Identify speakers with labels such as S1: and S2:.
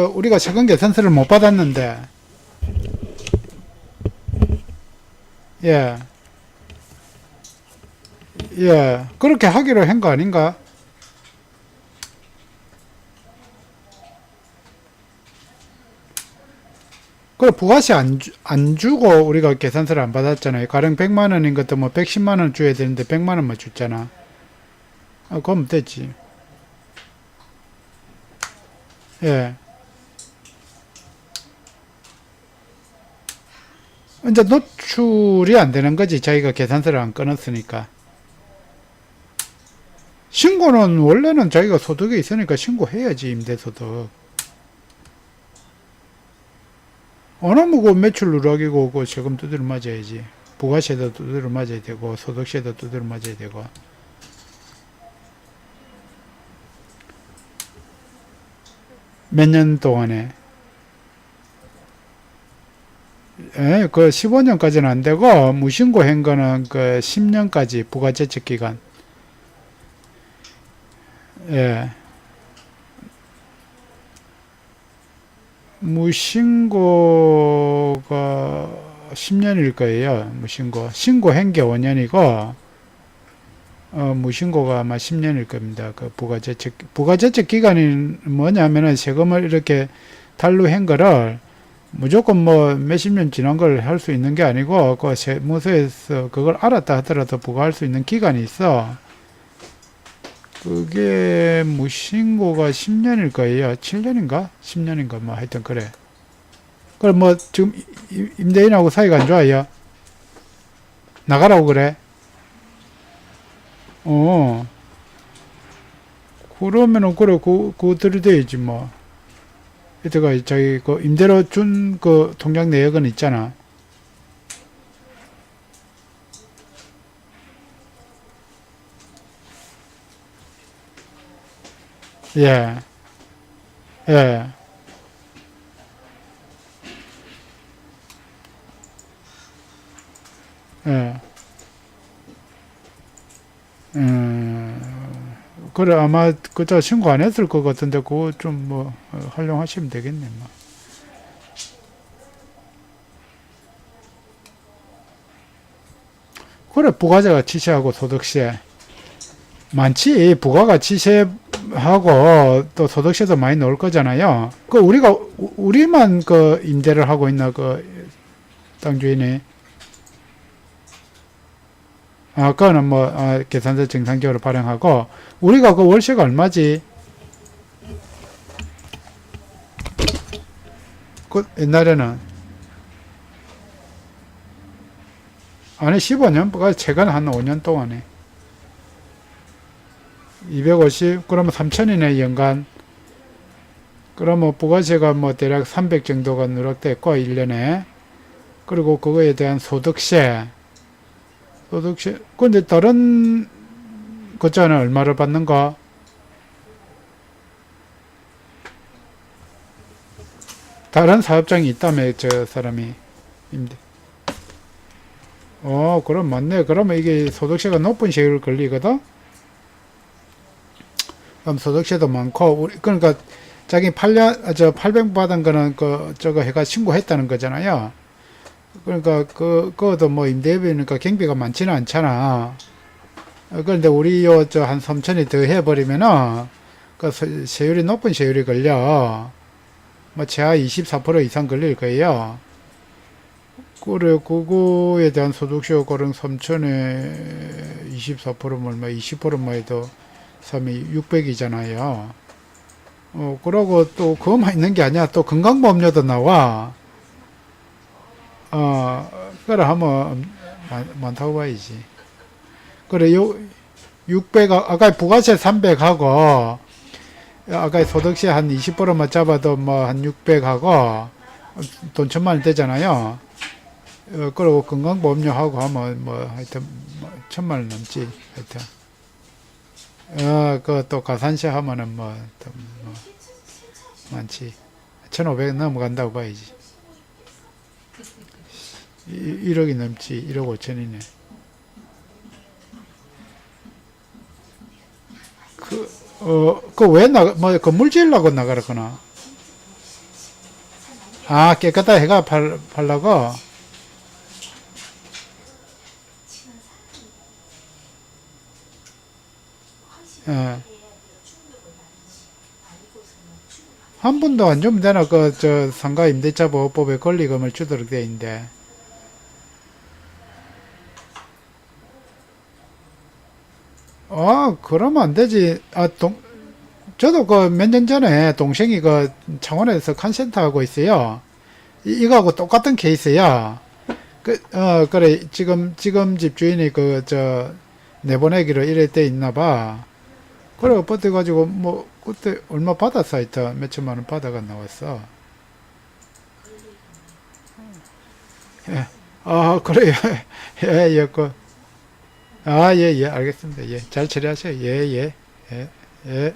S1: 어, 우리가 세금 계산서를 못 받았는데, 예, 예, 그렇게 하기로 한 거 아닌가? 그 부가세 안, 주, 안 주고 우리가 계산서를 안 받았잖아요. 가령 100만 원인 것도 뭐 110만 원 줘야 되는데 100만 원만 줬잖아. 아, 그럼 됐지. 예. 이제 노출이 안 되는 거지. 자기가 계산서를 안 끊었으니까. 신고는 원래는 자기가 소득이 있으니까 신고해야지, 임대소득. 어느 뭐고 매출 누락이고 그 세금 두드려 맞아야지. 부가세도 두드려 맞아야 되고 소득세도 두드려 맞아야 되고. 몇 년 동안에 예, 그 15년까지는 안 되고 무신고한 거는 그 10년까지 부가제적 기간. 예. 무신고가 10년일 거예요. 무신고. 신고한 게 5년이고 어, 무신고가 아마 10년일 겁니다. 그 부가제적 부가제적 기간이 뭐냐면은 세금을 이렇게 달루한 거를 무조건 뭐 몇십 년 지난 걸 할 수 있는 게 아니고 그 세무서에서 그걸 알았다 하더라도 부과할 수 있는 기간이 있어. 그게 무신고가 10년일 거예요. 7년인가? 10년인가? 뭐 하여튼 그래. 그럼 뭐 지금 이- 임대인하고 사이가 안 좋아요. 나가라고 그래. 어. 그러면은 그래 그 그거 들이대야지 뭐. 이때가 저기 그 임대료 준그 통장 내역은 있잖아. 예. 예. 예. 그래, 아마, 그저 신고 안 했을 것 같은데, 그거 좀 뭐, 어, 활용하시면 되겠네, 뭐. 그래, 부가세가 치세하고 소득세. 많지, 부가가 치세하고 또 소득세도 많이 넣을 거잖아요. 그, 우리가, 우- 우리만 그 임대를 하고 있나, 그, 땅 주인이. 아, 그거는 뭐, 아, 계산서 정상적으로 발행하고, 우리가 그 월세가 얼마지? 그, 옛날에는, 아니, 15년? 그 최근 한 5년 동안에. 250, 그러면 3천이네, 연간. 그러면 부가세가 뭐 대략 300 정도가 누락됐고, 1년에. 그리고 그거에 대한 소득세. 소득세. 근데 다른 것자는 얼마를 받는가? 다른 사업장이 있다며 저 사람이 임대. 어, 그럼 맞네. 그러면 이게 소득세가 높은 세율 걸리거든. 그럼 소득세도 많고 우리 그러니까 자기 8년 저 800 받은 거는 그 저거 해가 신고했다는 거잖아요. 그러니까 그 그것도 뭐 임대비니까 경비가 많지는 않잖아. 어, 그런데 우리 요 저 한 3천이 더 해버리면은 그 세- 세율이 높은 세율이 걸려. 뭐 최하 24% 이상 걸릴 거예요. 그래 그거에 대한 소득세 그런 3천에 24%면 얼마 20%만 해도 3이 600이잖아요. 어 그러고 또 그거만 있는 게 아니야. 또 건강보험료도 나와. 어, 그래 하면 많, 많다고 봐야지. 그래 요 600, 아까 부가세 300하고 아까 소득세 한 20%만 잡아도 뭐 한 600하고 돈 천만 원 되잖아요. 어, 그리고 건강보험료하고 하면 뭐 하여튼 뭐 천만 원 넘지 하여튼. 어, 그 또 가산세 하면은 뭐, 또 뭐 많지. 1,500 넘어간다고 봐야지. 1억이 넘지 1억 5천이네 그, 어, 그 왜 나가, 뭐, 건물 지으려고 나가라거나. 아, 깨끗하게 해가 팔, 팔라고? 예. 한 분도 안 주면 되나, 그, 저, 상가 임대차 보호법에 권리금을 주도록 돼 있는데. 아, 그러면 안 되지. 아, 동, 저도 그 몇 년 전에 동생이 그 창원에서 칸센터 하고 있어요. 이, 이거하고 똑같은 케이스야. 그, 어, 그래. 지금, 지금 집주인이 그, 저, 내보내기로 이래 돼 있나 봐. 그래, 버텨가지고, 뭐, 그때 얼마 받았어, 하여튼. 몇 천만 원 받아가 나왔어. 예. 아, 그래요. 예, 예, 그. 아, 예, 예, 알겠습니다. 예, 잘 처리하세요. 예, 예, 예, 예.